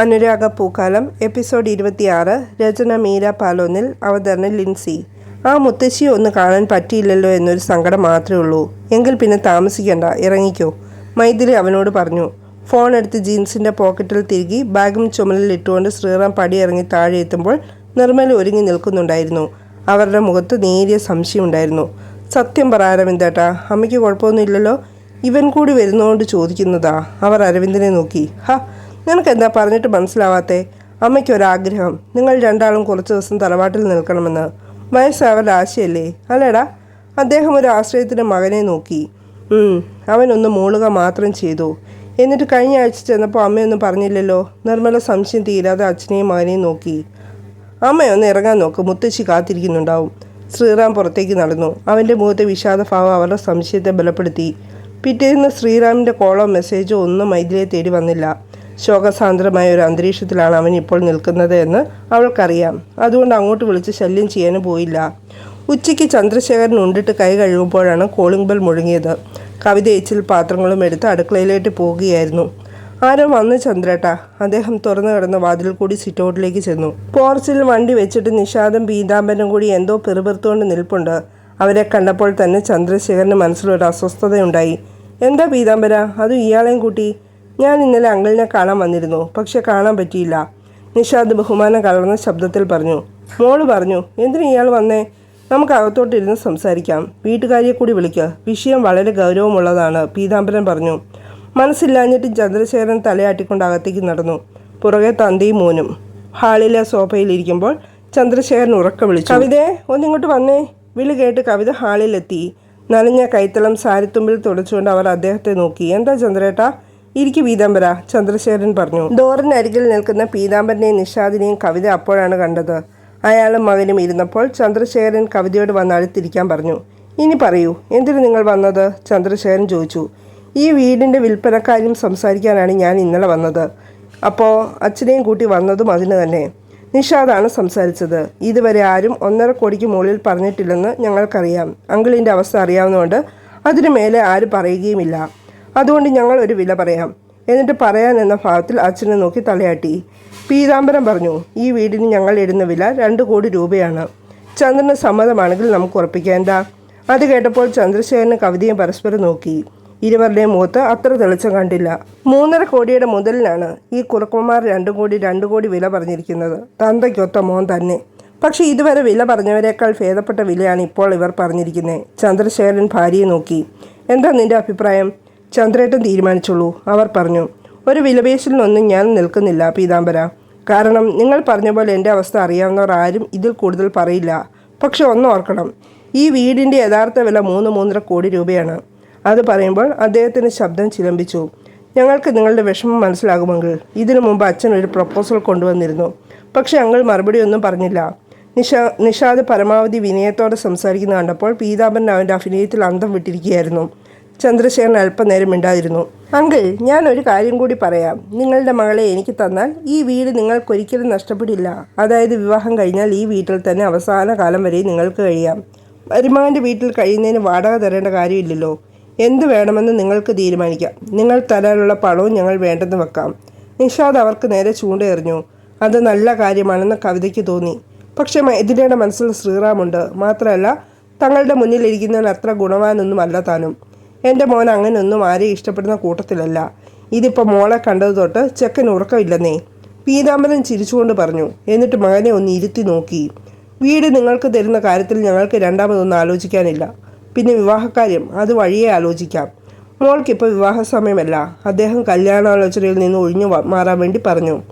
അനുരാഗ പൂക്കാലം episode ഇരുപത്തിയാറ് രചന മീര പാലോനിൽ അവതരണ ലിൻസി. ആ മുത്തശ്ശി ഒന്ന് കാണാൻ പറ്റിയില്ലല്ലോ എന്നൊരു സങ്കടം മാത്രമേ ഉള്ളൂ. എങ്കിൽ പിന്നെ താമസിക്കണ്ട ഇറങ്ങിക്കോ. മൈഥിലി അവനോട് പറഞ്ഞു ഫോൺ എടുത്ത് ജീൻസിന്റെ പോക്കറ്റിൽ തിരുകി ബാഗും ചുമലിൽ ഇട്ടുകൊണ്ട് ശ്രീറാം പടിയിറങ്ങി താഴെ എത്തുമ്പോൾ നിർമ്മല ഒരുങ്ങി നിൽക്കുന്നുണ്ടായിരുന്നു. അവരുടെ മുഖത്ത് നേരിയ സംശയമുണ്ടായിരുന്നു സത്യം പറ അരവിന്ദേട്ടാ അമ്മയ്ക്ക് കുഴപ്പമൊന്നുമില്ലല്ലോ? ഇവൻ കൂടി വരുന്നതുകൊണ്ട് ചോദിക്കുന്നതാ. അവർ അരവിന്ദനെ നോക്കി. ഹ നിനക്ക് എന്താ പറഞ്ഞിട്ട് മനസ്സിലാവാത്തെ? അമ്മയ്ക്കൊരാഗ്രഹം നിങ്ങൾ രണ്ടാളും കുറച്ച് ദിവസം തറവാട്ടിൽ നിൽക്കണമെന്ന്. വയസ്സാവരുടെ ആശയല്ലേ? അല്ലേടാ? അദ്ദേഹം ഒരു ആശ്രയത്തിന്റെ മകനെ നോക്കി. അവനൊന്ന് മൂളുക മാത്രം ചെയ്തു. എന്നിട്ട് കഴിഞ്ഞ ആഴ്ച ചെന്നപ്പോൾ അമ്മയൊന്നും പറഞ്ഞില്ലല്ലോ. നിർമ്മല സംശയം തീരാതെ അച്ഛനെയും മകനെയും നോക്കി. അമ്മയൊന്ന് ഇറങ്ങാൻ നോക്ക്. മുത്തശ്ശി കാത്തിരിക്കുന്നുണ്ടാവും. ശ്രീറാം പുറത്തേക്ക് നടന്നു. അവന്റെ മുഖത്തെ വിഷാദഭാവം അവരുടെ സംശയത്തെ ബലപ്പെടുത്തി. പിറ്റേന്ന് ശ്രീറാമിന്റെ കോളോ മെസ്സേജോ ഒന്നും മൈഥിലിയെ തേടി വന്നില്ല. ശോകസാന്ദ്രമായ ഒരു അന്തരീക്ഷത്തിലാണ് അവൻ ഇപ്പോൾ നിൽക്കുന്നത് എന്ന് അവൾക്കറിയാം. അതുകൊണ്ട് അങ്ങോട്ട് വിളിച്ച് ശല്യം ചെയ്യാനും പോയില്ല. ഉച്ചയ്ക്ക് ചന്ദ്രശേഖരൻ ഉണ്ടിട്ട് കൈ കഴുകുമ്പോഴാണ് കോളിംഗ് ബെൽ മുഴങ്ങിയത്. കവിത എച്ചിൽ പാത്രങ്ങളും എടുത്ത് അടുക്കളയിലേക്ക് പോവുകയായിരുന്നു ആരോ വന്ന് ചന്ദ്രേട്ട. അദ്ദേഹം തുറന്നു കിടന്ന വാതിൽ കൂടി സിറ്റൗട്ടിലേക്ക് ചെന്നു. പോർച്ചിൽ വണ്ടി വെച്ചിട്ട് നിഷാദും പീതാംബരനും കൂടി എന്തോ പെറുപെറുത്തുകൊണ്ട് നിൽപ്പുണ്ട്. അവരെ കണ്ടപ്പോൾ തന്നെ ചന്ദ്രശേഖരന് മനസ്സിലൊരു അസ്വസ്ഥതയുണ്ടായി. എന്താ പീതാംബര? അതും ഇയാളെയും കൂട്ടി. ഞാൻ ഇന്നലെ അങ്കിളിനെ കാണാൻ വന്നിരുന്നു പക്ഷെ കാണാൻ പറ്റിയില്ല. നിഷാദ് ബഹുമാനം കലർന്ന ശബ്ദത്തിൽ പറഞ്ഞു മോൾ പറഞ്ഞു എന്തിനു ഇയാൾ വന്നേ? നമുക്ക് അകത്തോട്ടിരുന്ന് സംസാരിക്കാം. വീട്ടുകാരിയെ കൂടി വിളിക്കുക വിഷയം വളരെ ഗൗരവമുള്ളതാണ് പീതാംബരൻ പറഞ്ഞു. മനസ്സില്ലാഞ്ഞിട്ട് ചന്ദ്രശേഖരൻ തലയാട്ടിക്കൊണ്ട് അകത്തേക്ക് നടന്നു. പുറകെ തന്തയും മോനും. ഹാളിലെ സോഫയിലിരിക്കുമ്പോൾ ചന്ദ്രശേഖരൻ ഉറക്കം വിളിച്ചു. കവിതയെ ഒന്നിങ്ങോട്ട് വന്നേ. വിളി കേട്ട് കവിത ഹാളിലെത്തി. നനഞ്ഞ കൈത്തളം സാരിത്തുമ്പിൽ തുടച്ചുകൊണ്ട് അവർ അദ്ദേഹത്തെ നോക്കി. എന്താ ചന്ദ്രേട്ടാ? ഇരിക്കു പീതാംബര. ചന്ദ്രശേഖരൻ പറഞ്ഞു ഡോറിനരികിൽ നിൽക്കുന്ന പീതാംബരനെയും നിഷാദിനെയും കവിത അപ്പോഴാണ് കണ്ടത്. അയാളും മകനും ഇരുന്നപ്പോൾ ചന്ദ്രശേഖരൻ കവിതയോട് വന്ന് അടുത്തിരിക്കാൻ പറഞ്ഞു ഇനി പറയൂ എന്തിനു നിങ്ങൾ വന്നത്? ചന്ദ്രശേഖരൻ ചോദിച്ചു ഈ വീടിന്റെ വിൽപ്പനക്കാരും സംസാരിക്കാനാണ് ഞാൻ ഇന്നലെ വന്നത്. അപ്പോൾ അച്ഛനെയും കൂട്ടി വന്നതും അതിന് തന്നെ. നിഷാദാണ് സംസാരിച്ചത്. ഇതുവരെ ആരും ഒന്നര കോടിക്ക് മുകളിൽ പറഞ്ഞിട്ടില്ലെന്ന് ഞങ്ങൾക്കറിയാം. അങ്കിളിന്റെ അവസ്ഥ അറിയാവുന്നതുകൊണ്ട് അതിനു മേലെ ആരും പറയുകയുമില്ല. അതുകൊണ്ട് ഞങ്ങൾ ഒരു വില പറയാം. എന്നിട്ട് പറയാൻ എന്ന ഭാവത്തിൽ അച്ഛനെ നോക്കി തലയാട്ടി. പീതാംബരം പറഞ്ഞു ഈ വീടിന് ഞങ്ങൾ ഇടുന്ന വില രണ്ട് കോടി രൂപയാണ്. ചന്ദ്രന് സമ്മതമാണെങ്കിൽ നമുക്ക് ഉറപ്പിക്കേണ്ട അത് കേട്ടപ്പോൾ ചന്ദ്രശേഖരനും കവിതയും പരസ്പരം നോക്കി. ഇരുവരുടെയും മുഖത്ത് അത്ര തെളിച്ചം കണ്ടില്ല. മൂന്നര കോടിയുടെ മുതലിനാണ് ഈ കുറുക്കന്മാർ രണ്ട് കോടി രണ്ട് കോടി വില പറഞ്ഞിരിക്കുന്നത്. തന്തയ്ക്കൊത്ത മോൻ തന്നെ. പക്ഷേ ഇതുവരെ വില പറഞ്ഞവരെക്കാൾ ഭേദപ്പെട്ട വിലയാണ് ഇപ്പോൾ ഇവർ പറഞ്ഞിരിക്കുന്നത്. ചന്ദ്രശേഖരൻ ഭാര്യയെ നോക്കി. എന്താ നിന്റെ അഭിപ്രായം? ചന്ദ്രേട്ടൻ തീരുമാനിച്ചുള്ളൂ അവർ പറഞ്ഞു ഒരു വിലപേശലിനൊന്നും ഞാൻ നിൽക്കുന്നില്ല പീതാംബര. കാരണം നിങ്ങൾ പറഞ്ഞ പോലെ എന്റെ അവസ്ഥ അറിയാവുന്നവർ ആരും ഇതിൽ കൂടുതൽ പറയില്ല. പക്ഷെ ഒന്ന് ഓർക്കണം ഈ വീടിന്റെ യഥാർത്ഥ വില മൂന്ന് മൂന്നര കോടി രൂപയാണ്. അത് പറയുമ്പോൾ അദ്ദേഹത്തിന് ശബ്ദം ചിലമ്പിച്ചു. ഞങ്ങൾക്ക് നിങ്ങളുടെ വിഷമം മനസ്സിലാകുമെങ്കിൽ ഇതിനു മുമ്പ് അച്ഛൻ ഒരു പ്രപ്പോസൽ കൊണ്ടുവന്നിരുന്നു. പക്ഷെ ഞങ്ങൾ മറുപടി ഒന്നും പറഞ്ഞില്ല. നിഷാ നിഷാദ് പരമാവധി വിനയത്തോടെ സംസാരിക്കുന്ന കണ്ടപ്പോൾ പീതാംബരൻ അവന്റെ അഭിനയത്തിൽ അന്തം വിട്ടിരിക്കുകയായിരുന്നു. ചന്ദ്രശേഖരൻ അല്പനേരം മിണ്ടാതിരുന്നു അങ്കിൾ ഞാൻ ഒരു കാര്യം കൂടി പറയാം. നിങ്ങളുടെ മകളെ എനിക്ക് തന്നാൽ ഈ വീട് നിങ്ങൾക്കൊരിക്കലും നഷ്ടപ്പെടില്ല. അതായത് വിവാഹം കഴിഞ്ഞാൽ ഈ വീട്ടിൽ തന്നെ അവസാന കാലം വരെ നിങ്ങൾക്ക് കഴിയാം. വരുമാന്റെ വീട്ടിൽ കഴിയുന്നതിന് വാടക തരേണ്ട കാര്യമില്ലല്ലോ. എന്ത് വേണമെന്ന് നിങ്ങൾക്ക് തീരുമാനിക്കാം. നിങ്ങൾ തരാനുള്ള പണവും ഞങ്ങൾ വേണ്ടെന്ന് വെക്കാം. നിഷാദ് അവർക്ക് നേരെ ചൂണ്ടയെറിഞ്ഞു അത് നല്ല കാര്യമാണെന്ന് കവിതയ്ക്ക് തോന്നി. പക്ഷേ എതിരയുടെ മനസ്സിൽ ശ്രീറാമുണ്ട്. മാത്രമല്ല തങ്ങളുടെ മുന്നിലിരിക്കുന്നതിന് അത്ര ഗുണവാനൊന്നും അല്ല താനും. എന്റെ മോൻ അങ്ങനെയൊന്നും ആരെയും ഇഷ്ടപ്പെടുന്ന കൂട്ടത്തിലല്ല. ഇതിപ്പോൾ മോളെ കണ്ടത് തൊട്ട് ചെക്കൻ ഉറക്കമില്ലെന്നേ. പീതാംബരൻ ചിരിച്ചുകൊണ്ട് പറഞ്ഞു എന്നിട്ട് മകനെ ഒന്ന് ഇരുത്തി നോക്കി. വീട് നിങ്ങൾക്ക് തരുന്ന കാര്യത്തിൽ ഞങ്ങൾക്ക് രണ്ടാമതൊന്നും ആലോചിക്കാനില്ല. പിന്നെ വിവാഹക്കാര്യം അത് വഴിയെ ആലോചിക്കാം. മോൾക്കിപ്പോൾ വിവാഹ സമയമല്ല അദ്ദേഹം കല്യാണാലോചനയിൽ നിന്ന് ഒഴിഞ്ഞു മാറാൻ വേണ്ടി പറഞ്ഞു.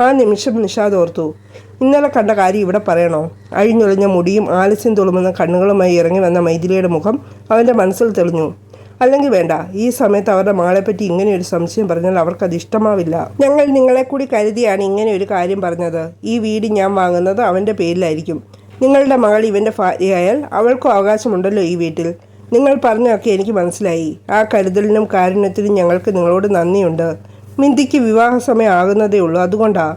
ആ നിമിഷം നിഷാദ് ഓർത്തു ഇന്നലെ കണ്ട കാര്യം ഇവിടെ പറയണോ? അഴിഞ്ഞൊളിഞ്ഞ മുടിയും ആലസ്യം തുളുമുന്ന കണ്ണുകളുമായി ഇറങ്ങി വന്ന മൈഥിലിയുടെ മുഖം അവന്റെ മനസ്സിൽ തെളിഞ്ഞു. അല്ലെങ്കിൽ വേണ്ട. ഈ സമയത്ത് അവരുടെ മകളെപ്പറ്റി ഇങ്ങനെ ഒരു സംശയം പറഞ്ഞാൽ അവർക്കത് ഇഷ്ടമാവില്ല. ഞങ്ങൾ നിങ്ങളെ കൂടി കരുതിയാണ് ഇങ്ങനെ ഒരു കാര്യം പറഞ്ഞത്. ഈ വീട് ഞാൻ വാങ്ങുന്നത് അവന്റെ പേരിലായിരിക്കും. നിങ്ങളുടെ മകൾ ഇവന്റെ ഭാര്യയായാൽ അവൾക്കും അവകാശമുണ്ടല്ലോ ഈ വീട്ടിൽ. നിങ്ങൾ പറഞ്ഞൊക്കെ എനിക്ക് മനസ്സിലായി. ആ കരുതലിനും കാരുണ്യത്തിനും ഞങ്ങൾക്ക് നിങ്ങളോട് നന്ദിയുണ്ട്. മിന്തിക്ക് വിവാഹ സമയം ആകുന്നതേ ഉള്ളൂ. അതുകൊണ്ടാ.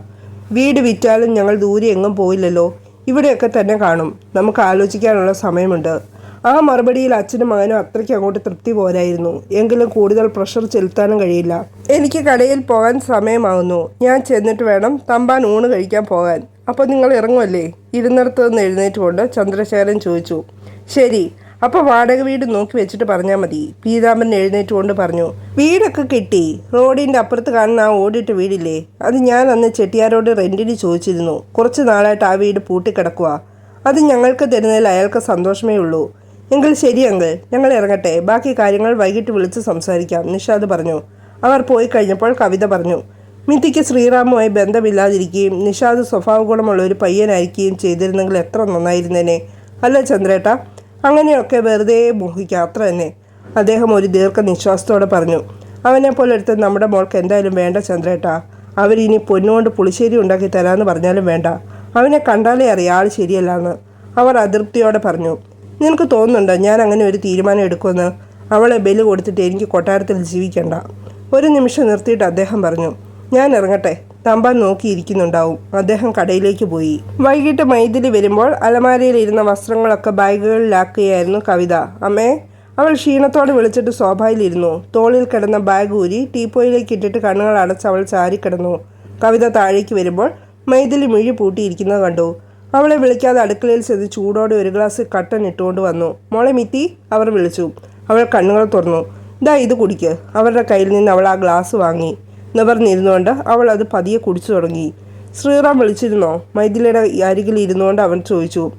വീട് വിറ്റാലും ഞങ്ങൾ ദൂരെ എങ്ങും പോയില്ലല്ലോ. ഇവിടെയൊക്കെ തന്നെ കാണും. നമുക്ക് ആലോചിക്കാനുള്ള സമയമുണ്ട്. ആ മറുപടിയിൽ അച്ഛനും മകനും അത്രയ്ക്ക് അങ്ങോട്ട് തൃപ്തി പോരായിരുന്നു. എങ്കിലും കൂടുതൽ പ്രഷർ ചെലുത്താനും കഴിയില്ല. എനിക്ക് കടയിൽ പോകാൻ സമയമാകുന്നു ഞാൻ ചെന്നിട്ട് വേണം തമ്പാൻ ഊണ് കഴിക്കാൻ പോകാൻ. അപ്പോൾ നിങ്ങൾ ഇറങ്ങുമല്ലേ ഇരുന്നിടത്ത് നിന്ന് എഴുന്നേറ്റുകൊണ്ട് ചന്ദ്രശേഖരൻ ചോദിച്ചു. ശരി. അപ്പോൾ വാടക വീട് നോക്കി വെച്ചിട്ട് പറഞ്ഞാൽ മതി. പീതാമ്പൻ എഴുന്നേറ്റുകൊണ്ട് പറഞ്ഞു. വീടൊക്കെ കിട്ടി. റോഡിന്റെ അപ്പുറത്ത് കാണുന്ന ആ ഓടിയിട്ട് വീടില്ലേ? അത് ഞാൻ അന്ന് ചെട്ടിയാരോട് റെന്റിന് ചോദിച്ചിരുന്നു. കുറച്ച് നാളായിട്ട് ആ വീട് പൂട്ടിക്കിടക്കുക അത് ഞങ്ങൾക്ക് തരുന്നതിൽ അയാൾക്ക് സന്തോഷമേ ഉള്ളൂ. എങ്കിൽ ശരി അങ്കിൾ. ഞങ്ങൾ ഇറങ്ങട്ടെ. ബാക്കി കാര്യങ്ങൾ വൈകിട്ട് വിളിച്ച് സംസാരിക്കാം. നിഷാദ് പറഞ്ഞു. അവർ പോയി കഴിഞ്ഞപ്പോൾ കവിത പറഞ്ഞു. മിത്തിക്ക് ശ്രീറാമുമായി ബന്ധമില്ലാതിരിക്കുകയും നിഷാദ് സ്വഭാവ ഗുണമുള്ള ഒരു പയ്യനായിരിക്കുകയും ചെയ്തിരുന്നെങ്കിൽ എത്ര നന്നായിരുന്നേനെ. അല്ല ചന്ദ്രേട്ട. അങ്ങനെയൊക്കെ വെറുതെ മോഹിക്കുക അത്ര തന്നെ. അദ്ദേഹം ഒരു ദീർഘനിശ്വാസത്തോടെ പറഞ്ഞു. അവനെ പോലെ എടുത്ത് നമ്മുടെ മോൾക്ക് എന്തായാലും വേണ്ട ചന്ദ്രേട്ട. അവരിനി പൊന്നുകൊണ്ട് പുളിശ്ശേരി ഉണ്ടാക്കി തരാമെന്ന് പറഞ്ഞാലും വേണ്ട. അവനെ കണ്ടാലേ അറിയാം ആൾ ശരിയല്ലാന്ന്. അവർ അതൃപ്തിയോടെ പറഞ്ഞു. നിനക്ക് തോന്നുന്നുണ്ടോ ഞാൻ അങ്ങനെ ഒരു തീരുമാനം എടുക്കുമെന്ന്? അവളെ ബലി കൊടുത്തിട്ട് എനിക്ക് കൊട്ടാരത്തിൽ ജീവിക്കണ്ട. ഒരു നിമിഷം നിർത്തിയിട്ട് അദ്ദേഹം പറഞ്ഞു ഞാൻ ഇറങ്ങട്ടെ. തമ്പാൻ നോക്കിയിരിക്കുന്നുണ്ടാവും. അദ്ദേഹം കടയിലേക്ക് പോയി. വൈകിട്ട് മൈഥിലി വരുമ്പോൾ അലമാരയിൽ ഇരുന്ന വസ്ത്രങ്ങളൊക്കെ ബാഗുകളിലാക്കുകയായിരുന്നു കവിത. അമ്മേ അവൾ ക്ഷീണത്തോടെ വിളിച്ചിട്ട് സോഫായിലിരുന്നു തോളിൽ കിടന്ന ബാഗ് ഊരി ടീപ്പോയിലേക്ക് ഇട്ടിട്ട് കണ്ണുകൾ അടച്ച് അവൾ ചാരിക്കിടന്നു. കവിത താഴേക്ക് വരുമ്പോൾ മൈതിലി മിഴി പൂട്ടിയിരിക്കുന്നത് കണ്ടു. അവളെ വിളിക്കാതെ അടുക്കളയിൽ ചെന്ന് ചൂടോടെ ഒരു ഗ്ലാസ് കട്ടൻ ഇട്ടുകൊണ്ട് വന്നു. മോളെ മിത്തി അവർ വിളിച്ചു. അവൾ കണ്ണുകൾ തുറന്നു. ഇതാ ഇത് കുടിക്ക്. അവരുടെ കയ്യിൽ നിന്ന് അവൾ ആ ഗ്ലാസ് വാങ്ങി. നിവർന്നിരുന്നുകൊണ്ട് അവൾ അത് പതിയെ കുടിച്ചു തുടങ്ങി. ശ്രീറാം വിളിച്ചിരുന്നോ? മൈഥിലിയുടെ അരികിൽ ഇരുന്നുകൊണ്ട് അവൻ ചോദിച്ചു.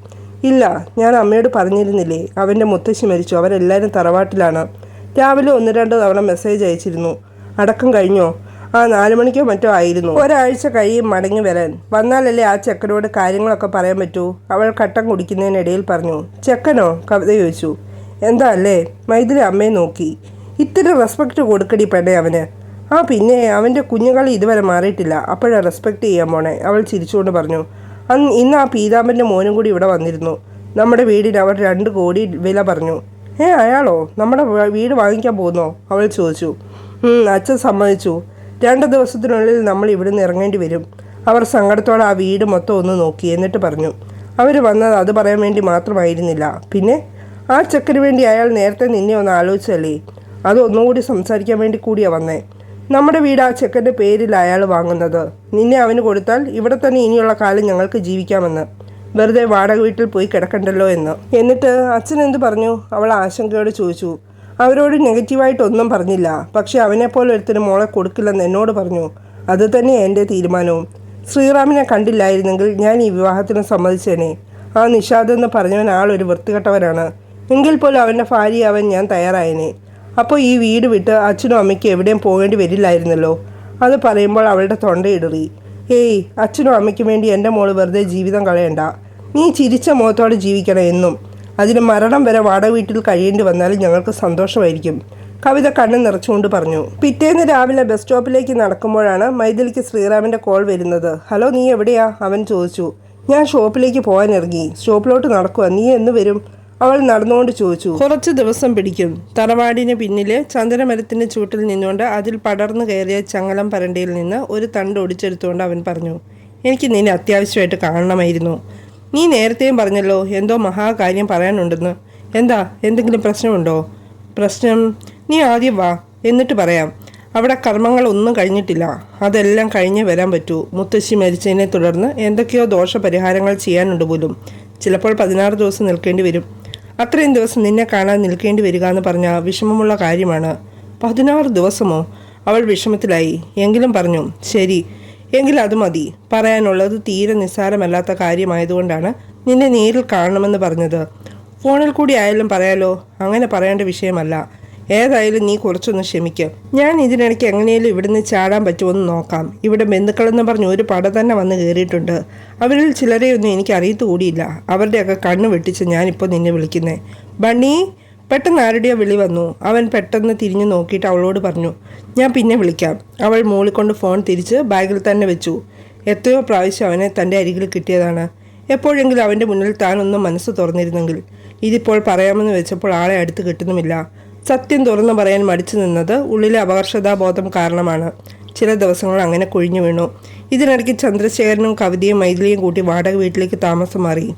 ഇല്ല ഞാൻ അമ്മയോട് പറഞ്ഞിരുന്നില്ലേ? അവന്റെ മുത്തശ്ശി മരിച്ചു. അവരെല്ലാവരും തറവാട്ടിലാണ്. രാവിലെ ഒന്ന് രണ്ട് തവണ മെസ്സേജ് അയച്ചിരുന്നു. അടക്കം കഴിഞ്ഞോ? ആ നാലു മണിക്കോ മറ്റോ ആയിരുന്നു. ഒരാഴ്ച കഴിയും മടങ്ങി വരാൻ. വന്നാലല്ലേ ആ ചെക്കനോട് കാര്യങ്ങളൊക്കെ പറയാൻ പറ്റൂ? അവൾ കട്ടൻ കുടിക്കുന്നതിനിടയിൽ പറഞ്ഞു ചെക്കനോ? കവിത ചോദിച്ചു. എന്താ അല്ലേ? മൈഥിലി അമ്മയെ നോക്കി. ഇത്തിരി റെസ്പെക്ട് കൊടുക്കടി പെടേ അവന്. ആ പിന്നെ അവന്റെ കുഞ്ഞുകളി ഇതുവരെ മാറിയിട്ടില്ല. അപ്പോഴാ റെസ്പെക്ട് ചെയ്യാൻ പോണേ അവൾ ചിരിച്ചുകൊണ്ട് പറഞ്ഞു. അന്ന് ഇന്ന് ആ പീതാമ്പന്റെ മോനും കൂടി ഇവിടെ വന്നിരുന്നു. നമ്മുടെ വീടിന് അവർ രണ്ട് കോടി വില പറഞ്ഞു. ഏ അയാളോ? നമ്മുടെ വീട് വാങ്ങിക്കാൻ പോകുന്നോ? അവൾ ചോദിച്ചു. അച്ഛൻ സമ്മതിച്ചു. രണ്ട് ദിവസത്തിനുള്ളിൽ നമ്മൾ ഇവിടുന്ന് ഇറങ്ങേണ്ടി വരും. അവർ സങ്കടത്തോടെ ആ വീട് മൊത്തം ഒന്ന് നോക്കി എന്നിട്ട് പറഞ്ഞു അവർ വന്നത് അത് പറയാൻ വേണ്ടി മാത്രമായിരുന്നില്ല. പിന്നെ ആ ചെക്കന് വേണ്ടി അയാൾ നേരത്തെ നിന്നെ ഒന്ന് ആലോചിച്ചല്ലേ? അത് ഒന്നുകൂടി സംസാരിക്കാൻ വേണ്ടി കൂടിയാണ് വന്നേ. നമ്മുടെ വീട് ആ ചെക്കന്റെ പേരിൽ അയാൾ വാങ്ങുന്നത്. നിന്നെ അവന് കൊടുത്താൽ ഇവിടെ തന്നെ ഇനിയുള്ള കാലം ഞങ്ങൾക്ക് ജീവിക്കാമെന്ന്. വെറുതെ വാടക വീട്ടിൽ പോയി കിടക്കണ്ടല്ലോ എന്ന്. എന്നിട്ട് അച്ഛൻ എന്ത് പറഞ്ഞു? അവൾ ആശങ്കയോടെ ചോദിച്ചു അവരോട് നെഗറ്റീവായിട്ടൊന്നും പറഞ്ഞില്ല. പക്ഷെ അവനെപ്പോലെ ഒരുത്തിന് മോളെ കൊടുക്കില്ലെന്ന് എന്നോട് പറഞ്ഞു. അത് തന്നെ എന്റെ തീരുമാനവും. ശ്രീറാമിനെ കണ്ടില്ലായിരുന്നെങ്കിൽ ഞാൻ ഈ വിവാഹത്തിന് സമ്മതിച്ചേനെ. ആ നിഷാദ് എന്ന് പറഞ്ഞവൻ ആളൊരു വൃത്തികെട്ടവനാണ്. എങ്കിൽ പോലും അവന്റെ ഭാര്യയാവാൻ ഞാൻ തയ്യാറായനെ. അപ്പോൾ ഈ വീട് വിട്ട് അച്ഛനും അമ്മയ്ക്കും എവിടെയും പോകേണ്ടി വരില്ലായിരുന്നല്ലോ. അത് പറയുമ്പോൾ അവളുടെ തൊണ്ടയിടറി ഏയ് അച്ഛനും അമ്മയ്ക്കും വേണ്ടി എന്റെ മോൾ വെറുതെ ജീവിതം കളയണ്ട. നീ ചിരിച്ച മുഖത്തോടെ ജീവിക്കണം എന്നും. അതിന് മരണം വരെ വാടക വീട്ടിൽ കഴിയേണ്ടി വന്നാലും ഞങ്ങൾക്ക് സന്തോഷമായിരിക്കും. കവിത കണ്ണ് നിറച്ചുകൊണ്ട് പറഞ്ഞു. പിറ്റേന്ന് രാവിലെ ബസ് സ്റ്റോപ്പിലേക്ക് നടക്കുമ്പോഴാണ് മൈഥിലിക്ക് ശ്രീറാമിന്റെ കോൾ വരുന്നത്. ഹലോ നീ എവിടെയാ? അവൻ ചോദിച്ചു. ഞാൻ ഷോപ്പിലേക്ക് പോകാൻ ഇറങ്ങി. ഷോപ്പിലോട്ട് നടക്കുക നീ എന്ന് വരും? അവൾ നടന്നുകൊണ്ട് ചോദിച്ചു. കുറച്ച് ദിവസം പിടിക്കും. തറവാടിന് പിന്നിലെ ചന്ദനമരത്തിന്റെ ചൂട്ടിൽ നിന്നുകൊണ്ട് അതിൽ പടർന്നു കയറിയ ചങ്ങലം പരണ്ടിയിൽ നിന്ന് ഒരു തണ്ട് ഒടിച്ചെടുത്തുകൊണ്ട് അവൻ പറഞ്ഞു എനിക്ക് നിന്നെ അത്യാവശ്യമായിട്ട് കാണണമായിരുന്നു. നീ നേരത്തെയും പറഞ്ഞല്ലോ എന്തോ മഹാകാര്യം പറയാനുണ്ടെന്ന്. എന്താ? എന്തെങ്കിലും പ്രശ്നമുണ്ടോ? പ്രശ്നം? നീ ആദ്യം വാ. എന്നിട്ട് പറയാം. അവിടെ കർമ്മങ്ങളൊന്നും കഴിഞ്ഞിട്ടില്ല. അതെല്ലാം കഴിഞ്ഞേ വരാൻ പറ്റൂ. മുത്തശ്ശി മരിച്ചതിനെ തുടർന്ന് എന്തൊക്കെയോ ദോഷപരിഹാരങ്ങൾ ചെയ്യാനുണ്ട് പോലും. ചിലപ്പോൾ പതിനാറ് ദിവസം നിൽക്കേണ്ടി വരും. അത്രയും ദിവസം നിന്നെ കാണാൻ നിൽക്കേണ്ടി വരിക എന്ന് പറഞ്ഞ വിഷമമുള്ള കാര്യമാണ്. പതിനാറ് ദിവസമോ? അവൾ വിഷമത്തിലായി. എങ്കിലും പറഞ്ഞു ശരി. എങ്കിൽ അത് മതി. പറയാനുള്ളത് തീരെ നിസ്സാരമല്ലാത്ത കാര്യമായതുകൊണ്ടാണ് നിന്നെ നേരിൽ കാണണമെന്ന് പറഞ്ഞത്. ഫോണിൽ കൂടി ആയാലും പറയാലോ. അങ്ങനെ പറയേണ്ട വിഷയമല്ല. ഏതായാലും നീ കുറച്ചൊന്ന് ക്ഷമിക്കും. ഞാൻ ഇതിനിടയ്ക്ക് എങ്ങനെയാലും ഇവിടുന്ന് ചാടാൻ പറ്റുമെന്ന് നോക്കാം. ഇവിടെ ബന്ധുക്കളെന്ന് പറഞ്ഞ് ഒരു പട തന്നെ വന്ന് കയറിയിട്ടുണ്ട്. അവരിൽ ചിലരെയൊന്നും എനിക്ക് അറിയത്തുകൂടിയില്ല. അവരുടെയൊക്കെ കണ്ണ് വെട്ടിച്ച് ഞാനിപ്പോൾ നിന്നെ വിളിക്കുന്നേ. ബണ്ണി പെട്ടെന്ന് ആരുടെയോ വിളി വന്നു. അവൻ പെട്ടെന്ന് തിരിഞ്ഞു നോക്കിയിട്ട് അവളോട് പറഞ്ഞു ഞാൻ പിന്നെ വിളിക്കാം. അവൾ മൂളിക്കൊണ്ട് ഫോൺ തിരിച്ച് ബാഗിൽ തന്നെ വെച്ചു. എത്രയോ പ്രാവശ്യം അവനെ തന്റെ അരികിൽ കിട്ടിയതാണ്. എപ്പോഴെങ്കിലും അവന്റെ മുന്നിൽ താനൊന്നും മനസ്സ് തുറന്നിരുന്നെങ്കിൽ. ഇതിപ്പോൾ പറയാമെന്ന് വെച്ചപ്പോൾ ആളെ അടുത്ത് കിട്ടുന്നുമില്ല. സത്യം തുറന്നു പറയാൻ മടിച്ചു നിന്നത് ഉള്ളിലെ അപകർഷതാബോധം കാരണമാണ്. ചില ദിവസങ്ങൾ അങ്ങനെ കൊഴിഞ്ഞു വീണു. ഇതിനിടയ്ക്ക് ചന്ദ്രശേഖരനും കവിതയും മൈഥിലിയും കൂട്ടി വാടക വീട്ടിലേക്ക് താമസം മാറി.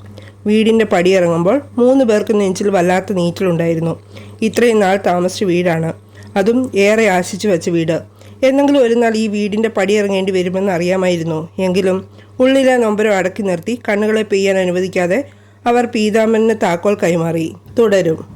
വീടിന്റെ പടിയിറങ്ങുമ്പോൾ മൂന്ന് പേർക്ക് നെഞ്ചിൽ വല്ലാത്ത നീറ്റലുണ്ടായിരുന്നു. ഇത്രയും നാൾ താമസിച്ച വീടാണ്. അതും ഏറെ ആശിച്ചു വെച്ച വീട്. എന്നെങ്കിലും ഒരു നാൾ ഈ വീടിന്റെ പടിയിറങ്ങേണ്ടി വരുമെന്ന് അറിയാമായിരുന്നു. എങ്കിലും ഉള്ളിലെ നൊമ്പരം അടക്കി നിർത്തി കണ്ണുകളെ പെയ്യാൻ അനുവദിക്കാതെ അവർ പീതാമന് താക്കോൽ കൈമാറി. തുടരും.